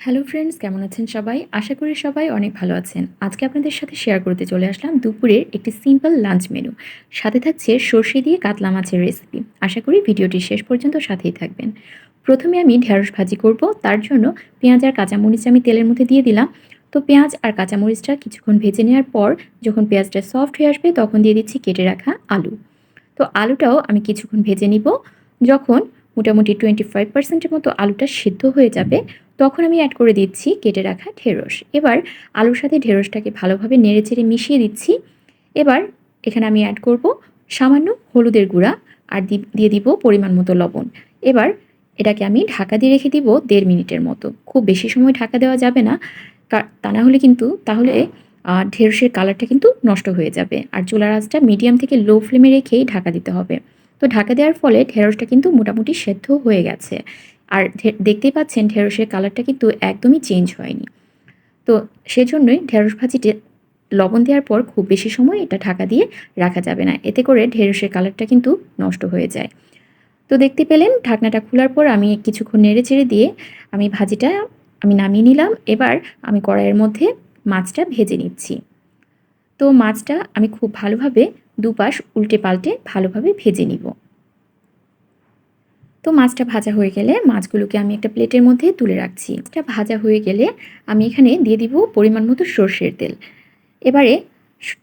Hello friends কেমন আছেন সবাই? আশা করি সবাই অনেক ভালো আছেন। আজকে আপনাদের সাথে শেয়ার করতে চলে আসলাম দুপুরের একটি সিম্পল লাঞ্চ মেনু সাথে থাকছে সর্ষে দিয়ে কাতলা মাছের রেসিপি আশা করি ভিডিওটি শেষ পর্যন্ত সাথেই থাকবেন। প্রথমে আমি ঢেঁড়স ভাজি করব, তার জন্য পেঁয়াজ আর কাঁচামরিচ আমি তেলের মধ্যে দিয়ে দিলাম। তো পেঁয়াজ আর কাঁচামরিচটা কিছুক্ষণ ভেজে নেওয়ার পর যখন পেঁয়াজটা সফট হয়ে আসবে তখন দিয়ে দিচ্ছি কেটে রাখা আলু। তো আলুটাও আমি কিছুক্ষণ ভেজে নিব। যখন মোটামুটি টোয়েন্টি ফাইভ পার্সেন্টের মতো আলুটা সিদ্ধ হয়ে যাবে তখন আমি অ্যাড করে দিচ্ছি কেটে রাখা ঢেঁড়স। এবার আলুর সাথে ঢেঁড়সটাকে ভালোভাবে নেড়ে চেড়ে মিশিয়ে দিচ্ছি। এবার এখানে আমি অ্যাড করব সামান্য হলুদের গুঁড়া আর দিয়ে দিব পরিমাণ মতো লবণ। এবার এটাকে আমি ঢাকা দিয়ে রেখে দিব দেড় মিনিটের মতো। খুব বেশি সময় ঢাকা দেওয়া যাবে না। তা না হলে কিন্তু তাহলে ঢেঁড়সের কালারটা কিন্তু নষ্ট হয়ে যাবে। আর চুলার আঁচটা মিডিয়াম থেকে লো ফ্লেমে রেখেই ঢাকা দিতে হবে। তো ঢাকা দেওয়ার ফলে ঢেঁড়সটা কিন্তু মোটামুটি সেদ্ধ হয়ে গেছে। আর দেখতেই পাচ্ছেন ঢেঁড়সের কালারটা কিন্তু একদমই চেঞ্জ হয়নি। তো সেজন্যই ঢেঁড়স ভাজিতে লবণ দেওয়ার পর খুব বেশি সময় এটা ঢাকা দিয়ে রাখা যাবে না। এতে করে ঢেঁড়সের কালারটা কিন্তু নষ্ট হয়ে যায়। তো দেখতে পেলেন ঢাকনাটা খোলার পর আমি কিছুক্ষণ নেড়ে চেড়ে দিয়ে আমি ভাজিটা আমি নামিয়ে নিলাম। এবার আমি কড়াইয়ের মধ্যে মাছটা ভেজে নিচ্ছি। তো মাছটা আমি খুব ভালোভাবে দুপাশ উল্টে পাল্টে ভালোভাবে ভেজে নিব। তো মাছটা ভাজা হয়ে গেলে মাছগুলোকে আমি একটা প্লেটের মধ্যে তুলে রাখছি। এটা ভাজা হয়ে গেলে আমি এখানে দিয়ে দিব পরিমাণ মতো সর্ষের তেল। এবারে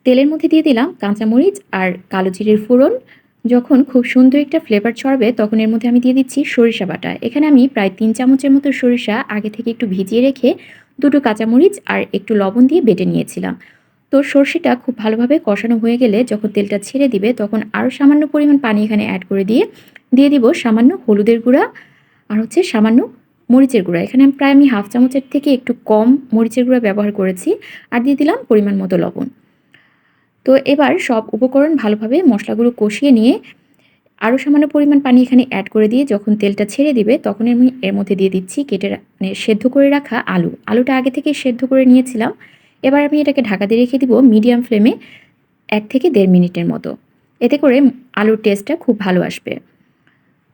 তেলের মধ্যে দিয়ে দিলাম কাঁচামরিচ আর কালো জিরের ফোড়ন। যখন খুব সুন্দর একটা ফ্লেভার ছড়বে, তখন এর মধ্যে আমি দিয়ে দিচ্ছি সরিষা বাটা। এখানে আমি প্রায় তিন চামচের মতো সরিষা আগে থেকে একটু ভিজিয়ে রেখে দুটো কাঁচামরিচ আর একটু লবণ দিয়ে বেটে নিয়েছিলাম। তো সর্ষেটা খুব ভালোভাবে কষানো হয়ে গেলে যখন তেলটা ছেড়ে দিবে, তখন আরও সামান্য পরিমাণ পানি এখানে অ্যাড করে দিয়ে দিয়ে দিব সামান্য হলুদের গুঁড়া আর হচ্ছে সামান্য মরিচের গুঁড়া। এখানে প্রায় আমি হাফ চামচের থেকে একটু কম মরিচের গুঁড়া ব্যবহার করেছি আর দিয়ে দিলাম পরিমাণ মতো লবণ। তো এবার সব উপকরণ ভালোভাবে মশলাগুলো কষিয়ে নিয়ে আরও সামান্য পরিমাণ পানি এখানে অ্যাড করে দিয়ে যখন তেলটা ছেড়ে দিবে তখন আমি এর মধ্যে দিয়ে দিচ্ছি কেটে মানে সেদ্ধ করে রাখা আলু। আলুটা আগে থেকে সেদ্ধ করে নিয়েছিলাম। এবার আমি এটাকে ঢাকা দিয়ে রেখে দিব মিডিয়াম ফ্লেমে এক থেকে দেড় মিনিটের মতো। এতে করে আলুর টেস্টটা খুব ভালো আসবে।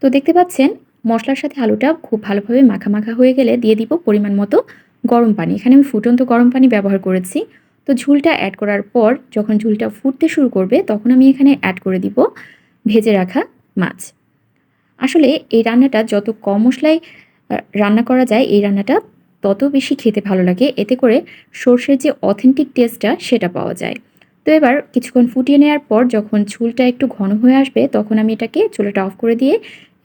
তো দেখতে পাচ্ছেন, মশলার সাথে আলুটা খুব ভালোভাবে মাখা মাখা হয়ে গেলে দিয়ে দিব পরিমাণ মতো গরম পানি। এখানে আমি ফুটন্ত গরম পানি ব্যবহার করেছি। তো ঝুলটা অ্যাড করার পর যখন ঝুলটা ফুটতে শুরু করবে, তখন আমি এখানে অ্যাড করে দিব ভেজে রাখা মাছ। আসলে এই রান্নাটা যত কম মশলায় রান্না করা যায়, এই রান্নাটা তত বেশি খেতে ভালো লাগে। এতে করে সর্ষের যে অথেন্টিক টেস্টটা সেটা পাওয়া যায়। তো এবার কিছুক্ষণ ফুটিয়ে নেওয়ার পর যখন ঝুলটা একটু ঘন হয়ে আসবে, তখন আমি এটাকে চুলাটা অফ করে দিয়ে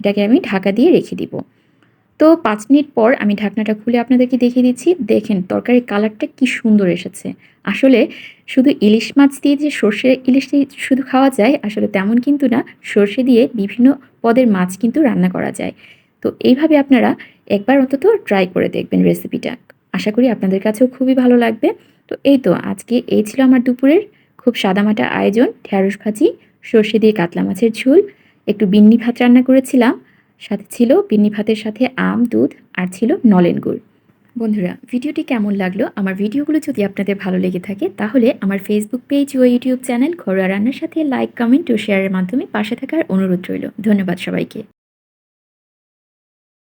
এটাকে আমি ঢাকা দিয়ে রেখে দিব। তো পাঁচ মিনিট পর আমি ঢাকনাটা খুলে আপনাদেরকে দেখিয়ে দিচ্ছি। দেখেন তরকারির কালারটা কি সুন্দর এসেছে। আসলে শুধু ইলিশ মাছ দিয়ে যে সর্ষে ইলিশ দিয়ে শুধু খাওয়া যায়, আসলে তেমন কিন্তু না। সর্ষে দিয়ে বিভিন্ন পদের মাছ কিন্তু রান্না করা যায়। তো এইভাবে আপনারা একবার অন্তত ট্রাই করে দেখবেন রেসিপিটা আশা করি আপনাদের কাছেও খুবই ভালো লাগবে। তো এই তো, আজকে এই ছিল আমার দুপুরের খুব সাদামাটা আয়োজন। ঢ্যাঁড়স ভাজি, সর্ষে দিয়ে কাতলা মাছের ঝোল। একটু বিন্নি ভাত রান্না করেছিলাম। সাথে ছিল বিন্নি ভাতের সাথে আম, দুধ আর ছিল নলেন গুড়। বন্ধুরা, ভিডিওটি কেমন লাগল? আমার ভিডিওগুলো যদি আপনাদের ভালো লেগে থাকে, তাহলে আমার ফেসবুক পেজ ও ইউটিউব চ্যানেল ঘরোয়া রান্নার সাথে লাইক কমেন্ট ও শেয়ারের মাধ্যমে পাশে থাকার অনুরোধ রইল। ধন্যবাদ সবাইকে।